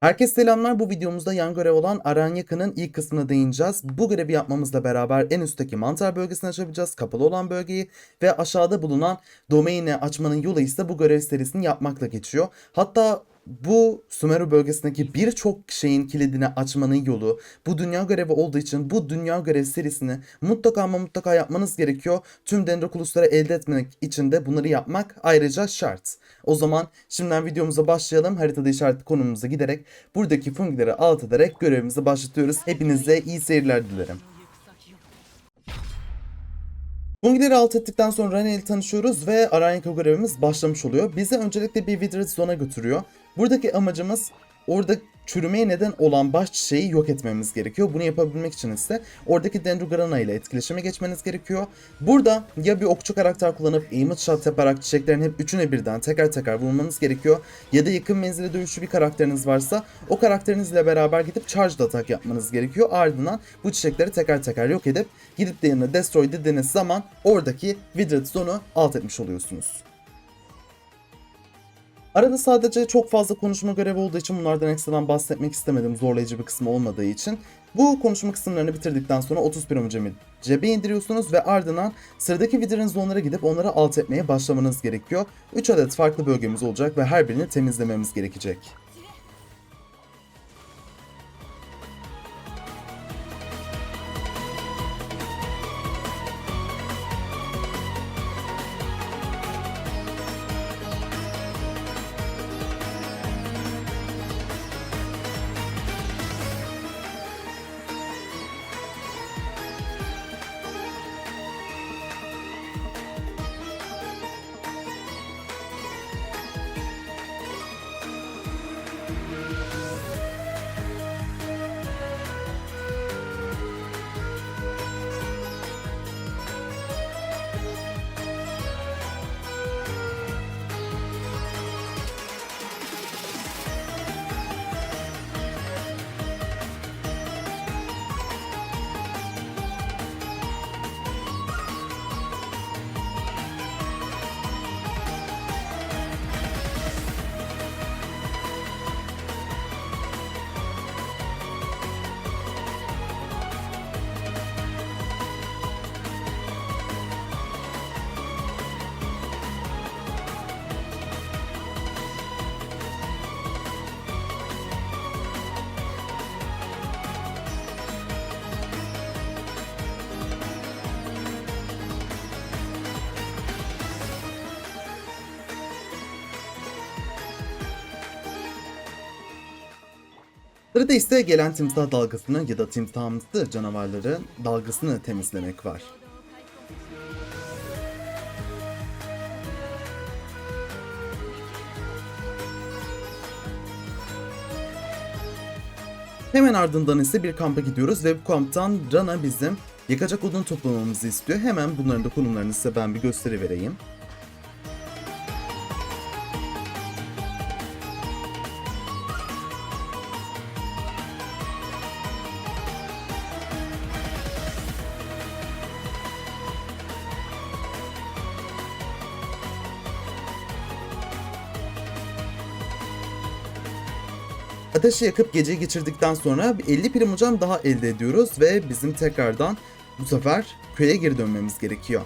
Herkese selamlar. Bu videomuzda yan görev olan Aranyaka'nın ilk kısmına değineceğiz. Bu görevi yapmamızla beraber en üstteki mantar bölgesini açabileceğiz. Kapalı olan bölgeyi ve aşağıda bulunan domaini açmanın yolu ise bu görev serisini yapmakla geçiyor. Hatta bu Sumeru bölgesindeki birçok şeyin kilidini açmanın yolu bu dünya görevi olduğu için bu dünya görev serisini mutlaka ama mutlaka yapmanız gerekiyor. Tüm Dendrokulusları elde etmek için de bunları yapmak ayrıca şart. O zaman şimdiden videomuza başlayalım. Haritada işaretli konumumuza giderek buradaki fungileri alt ederek görevimizi başlatıyoruz. Hepinize iyi seyirler dilerim. Fungileri alt ettikten sonra Rene ile tanışıyoruz ve Aranyaka görevimiz başlamış oluyor. Bizi öncelikle bir Withered Zone'a götürüyor. Buradaki amacımız orada çürümeye neden olan baş çiçeği yok etmemiz gerekiyor. Bunu yapabilmek için ise oradaki Dendrogarana ile etkileşime geçmeniz gerekiyor. Burada ya bir okçu karakter kullanıp aiming shot yaparak çiçeklerin hep üçüne birden teker teker vurmanız gerekiyor. Ya da yakın menzili dövüşçü bir karakteriniz varsa o karakterinizle beraber gidip charged atak yapmanız gerekiyor. Ardından bu çiçekleri teker teker yok edip gidip de yanına destroy dediğiniz zaman oradaki Withered Zone'u alt etmiş oluyorsunuz. Arada sadece çok fazla konuşma görevi olduğu için bunlardan ekstradan bahsetmek istemedim zorlayıcı bir kısmı olmadığı için. Bu konuşma kısımlarını bitirdikten sonra 30 piramidimi cebe indiriyorsunuz ve ardından sıradaki Wither'ın zonlara gidip onları alt etmeye başlamanız gerekiyor. 3 adet farklı bölgemiz olacak ve her birini temizlememiz gerekecek. Sırada ise gelen timsah dalgasını ya da timsahımsı canavarların dalgasını temizlemek var. Hemen ardından ise bir kampa gidiyoruz ve bu kamptan Rana bizim yakacak odun toplamamızı istiyor. Hemen bunların da konumlarını size ben bir gösteri vereyim. Ateşi yakıp geceyi geçirdikten sonra bir 50 prim hocam daha elde ediyoruz ve bizim tekrardan bu sefer köye geri dönmemiz gerekiyor.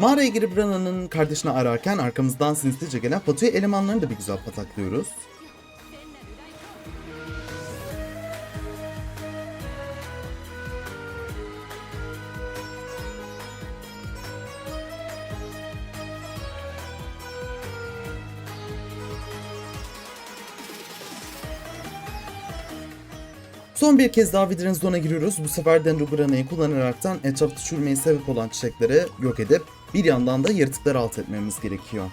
Mağaraya girip Rana'nın kardeşini ararken arkamızdan sinsice gelen Fatuya elemanlarını da bir güzel pataklıyoruz. Son bir kez daha Vidrin Zone'a giriyoruz. Bu sefer Dendrograna'yı kullanaraktan etrafta çürümeye sebep olan çiçekleri yok edip bir yandan da yaratıkları alt etmemiz gerekiyor.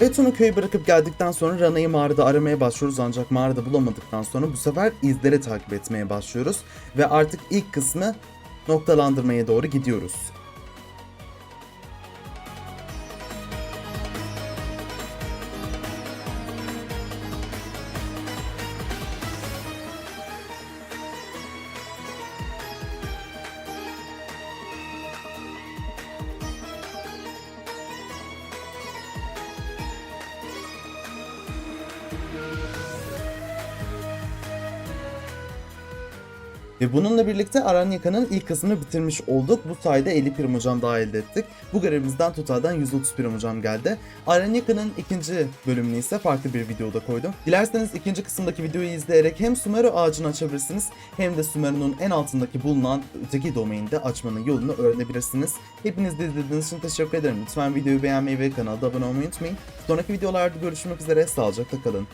Beton'u köyü bırakıp geldikten sonra Rana'yı mağarada aramaya başlıyoruz ancak mağarada bulamadıktan sonra bu sefer izleri takip etmeye başlıyoruz ve artık ilk kısmı noktalandırmaya doğru gidiyoruz. Ve bununla birlikte Aranyaka'nın ilk kısmını bitirmiş olduk. Bu sayede 50 prim hocam daha elde ettik. Bu görevimizden totalden 130 prim hocam geldi. Aranyaka'nın ikinci bölümünü ise farklı bir videoda koydum. Dilerseniz ikinci kısımdaki videoyu izleyerek hem Sumeru ağacını açabilirsiniz hem de Sumeru'nun en altındaki bulunan öteki domainde açmanın yolunu öğrenebilirsiniz. Hepiniz de izlediğiniz için teşekkür ederim. Lütfen videoyu beğenmeyi ve kanala abone olmayı unutmayın. Sonraki videolarda görüşmek üzere. Sağlıcakla kalın.